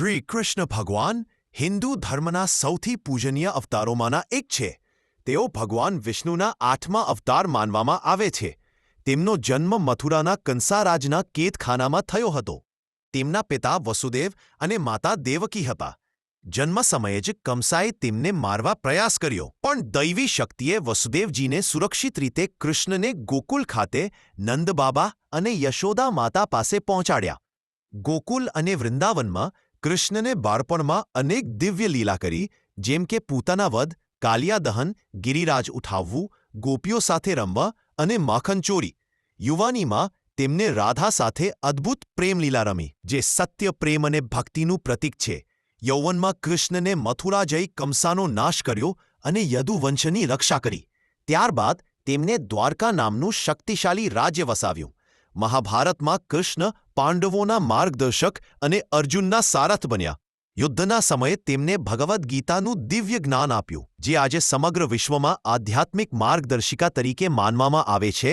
શ્રી કૃષ્ણ ભગવાન હિન્દુ ધર્મના સૌથી પૂજનીય અવતારોમાંના એક છે. તેઓ ભગવાન વિષ્ણુના આઠમા અવતાર માનવામાં આવે છે. તેમનો જન્મ મથુરાના કંસારાજના કેતખાનામાં થયો હતો. તેમના પિતા વસુદેવ અને માતા દેવકી હતા. જન્મ સમયે જ કંસાએ તેમને મારવા પ્રયાસ કર્યો, પણ દૈવી શક્તિએ વસુદેવજીને સુરક્ષિત રીતે કૃષ્ણને ગોકુલ ખાતે નંદબાબા અને યશોદા માતા પાસે પહોંચાડ્યા. ગોકુલ અને વૃંદાવનમાં કૃષ્ણને બાળપણમાં અનેક દિવ્ય લીલા કરી, જેમ કે પૂતાના વધ કાલિયા દહન ગિરિરાજ ઉઠાવવું, ગોપીઓ સાથે રમવા અને માખણ ચોરી. યુવાનીમાં તેમને રાધા સાથે અદ્ભુત પ્રેમલીલા રમી, જે સત્ય, પ્રેમ અને ભક્તિનું પ્રતીક છે. યૌવનમાં કૃષ્ણને મથુરા જઈ કમસાનો નાશ કર્યો અને યદુવંશની રક્ષા કરી. ત્યારબાદ તેમને દ્વારકા નામનું શક્તિશાળી રાજ્ય વસાવ્યું. મહાભારતમાં કૃષ્ણ પાંડવોના માર્ગદર્શક અને અર્જુનના સારથ બન્યા. યુદ્ધના સમયે તેમને ભગવદ્ ગીતાનું દિવ્ય જ્ઞાન આપ્યું, જે આજે સમગ્ર વિશ્વમાં આધ્યાત્મિક માર્ગદર્શિકા તરીકે માનવામાં આવે છે.